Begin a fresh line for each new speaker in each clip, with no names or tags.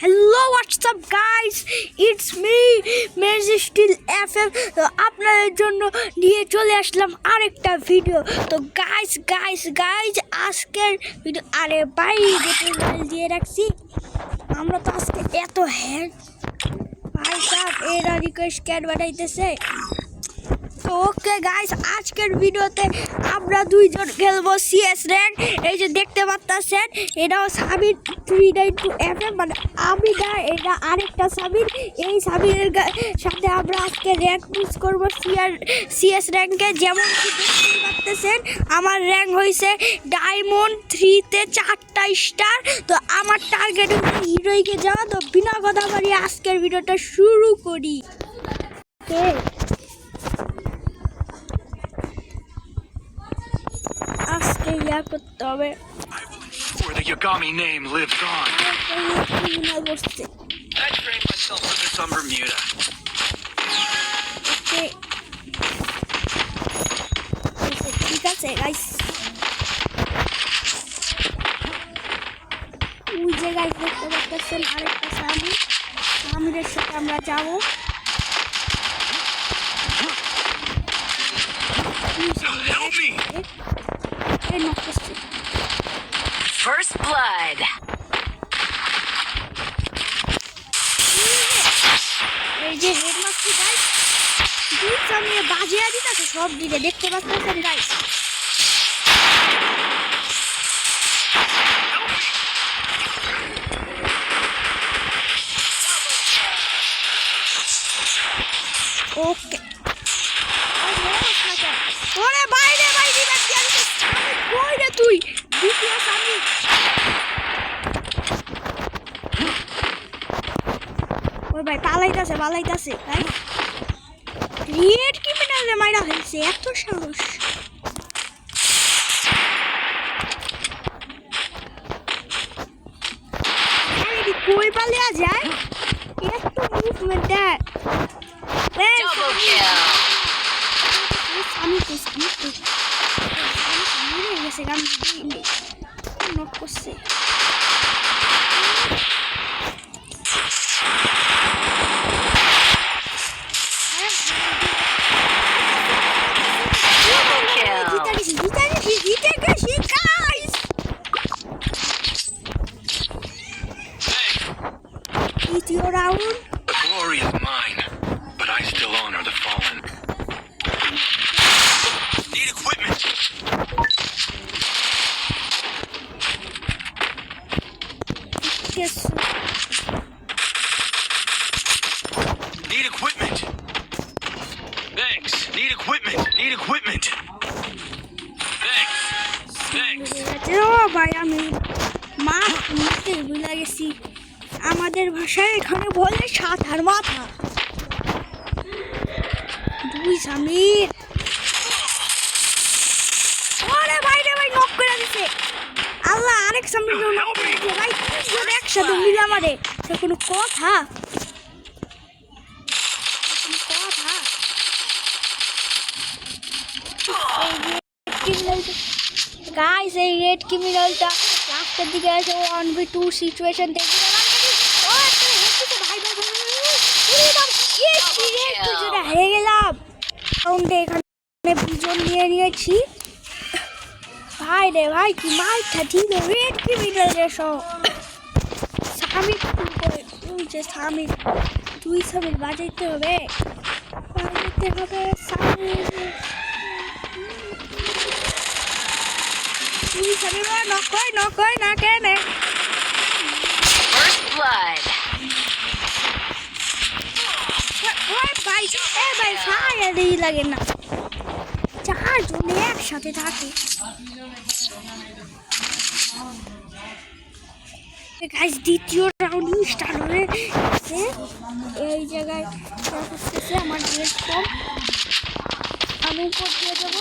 Hello WhatsApp guys it's me মেজিস্টিল F M তো আপনাদের জন্য নিয়ে চলে আসলাম আরেকটা ভিডিও তো গাইস গাইস গাইস আজকের ভিডিও আরে ভাই দিয়ে রাখছি। আমরা তো আজকে এত হ্যাঁ ভাই সাহেব, এরা রিকোয়েস্ট ক্যাট বানাইতেছে। তো ওকে গাইস আজকের ভিডিওতে আমরা দুইজন খেলব সিএস র্যাঙ্ক এই যে দেখতে পাচ্ছেন, এটাও Sabir three nine two F M মানে আমি না, এটা আরেকটা সাবির। এই সাবিরের সাথে আমরা আজকে র্যাঙ্ক পুশ করব সিআর সিএস র্যাঙ্কে যেমন দেখতে পাচ্ছেন, আমার র্যাঙ্ক হয়েছে ডায়মন্ড থ্রিতে চারটা স্টার তো আমার টার্গেট হচ্ছে হিরোইকে যাওয়া। তো বিনা কথা বাড়ি আজকের ভিডিওটা শুরু করি. আজকে ইয়া করতে হবে
Where the Yagami name lives on.
Criminal বসছে
I trained myself for this on Bermuda.
Okay ঠিক আছে গাইস ওই যে গাইস দেখতে পাচ্ছেন আরেকটা স্বামী স্বামীদের সাথে আমরা যাবো এই যে হেডমাস্টার গাইস দুই সামনে বাজিয়া দিতেছে সব দিকে দেখতে পাচ্ছেন গাইস ওকে পালাইতাছে পালাইতাছে রেড ক্রিমিনালে মাইরা হয়েছে এত সাহস। কই পালিয়া যায়? এত মুভমেন্ট দেখ
Double kill.
আমি তো আমি তো গেছে ভাই আমি মা নিতে ভুলে গেছি। আমাদের ভাষায় এখানে বলে সাঁতার মাথা। দুই স্বামীর ওরে ভাই রে ভাই নক করে দিছে। আল্লাহ আরেক স্বামীর নক করে দিছে। ভাই তিনজন একসাথে মিলে আমারে। সে কোনো কথা? কথা? গাইস এই রেড ক্রিমিনালটা লাস্টের দিকে আছে। ওয়ান বি টু সিচুয়েশন দেখি হেরে গেলাম। এখানে বিজন নিয়ে নিয়েছি। ভাই রে ভাই, কি মারটা দিল রেড ক্রিমিনাল রে সব। স্বামী যে স্বামীর বাজাইতে হবে। বাজাইতে হবে স্বামী দুই স্বামী নকয় নকয় না কেনে।
First blood.
ওই ভাই এ ভাই ফায়ার এই লাগে না। চারজনে একসাথে থাকে। গাইস দ্বিতীয় রাউন্ড স্টার্ট হয়ে গেছে। এই জায়গায় করতেছে আমার ড্রেস কম আমি উপর দিয়ে দেবো।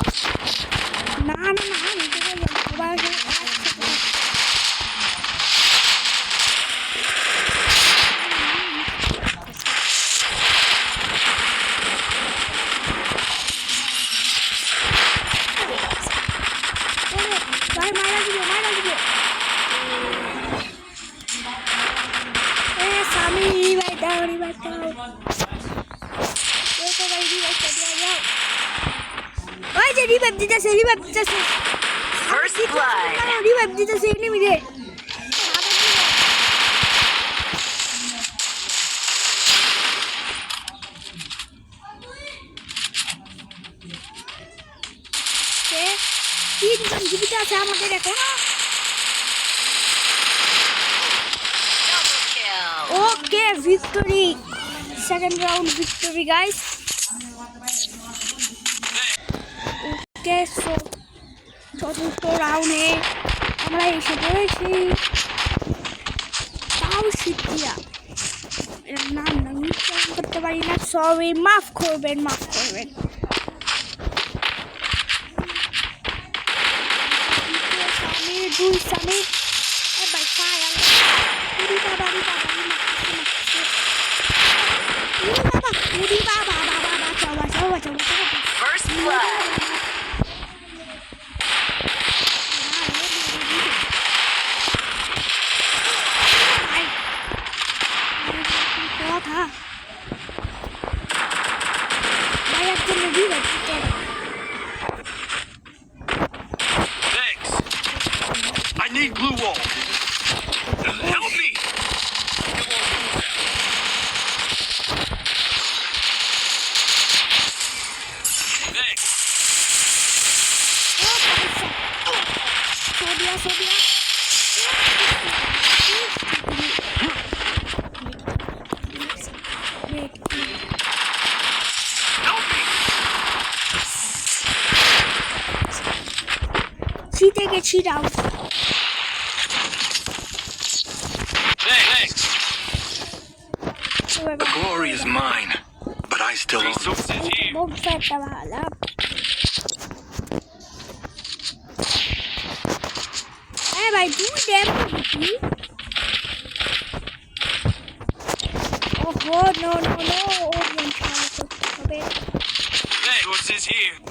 না না না আমি দেবো না সবাই একসাথে ওরে, ভাই মারা দিবে। মারা দিবে রিভাইভ দাও এই তো ভাই রিভাইভটা দিয়া যাও ওই যে রিভাইভ দিতেছে রিভাইভ দিতেছে
First blood.
রিভাইভ দিতেছে এনিমি রে তিনজন জীবিত আছে আমাদের এখনও
Double kill.
Okay victory second round victory guys okay চতুর্থ রাউন্ডে আমরা এসে পড়েছি তাও শিখিয়া এর নাম আমি করতে পারি না সরি মাফ করবেন মাফ করবেন। দুই স্বামী এবার বাবা বাবা എഴുതി
വെച്ചിട്ടുണ്ട് I need blue wall. Help me! Thanks.
Oh,
Sobia, Sobia.
get you down.
Thanks. The glory is mine, but I still own
it. Am I doing? Oh, no, no, no.
Oh, here.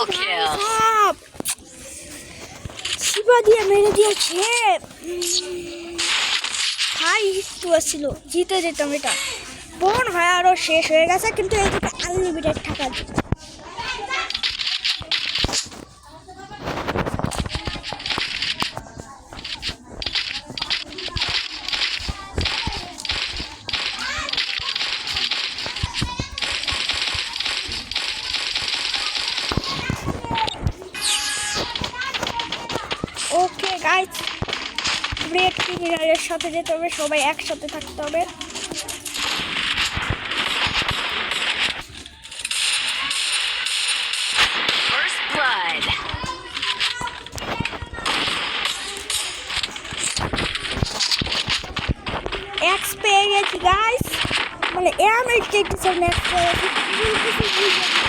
ভাই
kill.
সাব। শিবা দিয়ে মেরে দিয়েছে ভাই ছিল জিতে যেতাম এটা বোন হয় আরও শেষ হয়ে গেছে, কিন্তু এইদিকে আনলিমিটেড টাকা রেড ক্রিমিনালের সাথে যেতে হবে সবাই একসাথে থাকতে হবে
First blood.
এক্স পেয়ে গেছি গাইজ মানে এমএল টেকনিক্যাল নেক্সট পেয়ে গেছি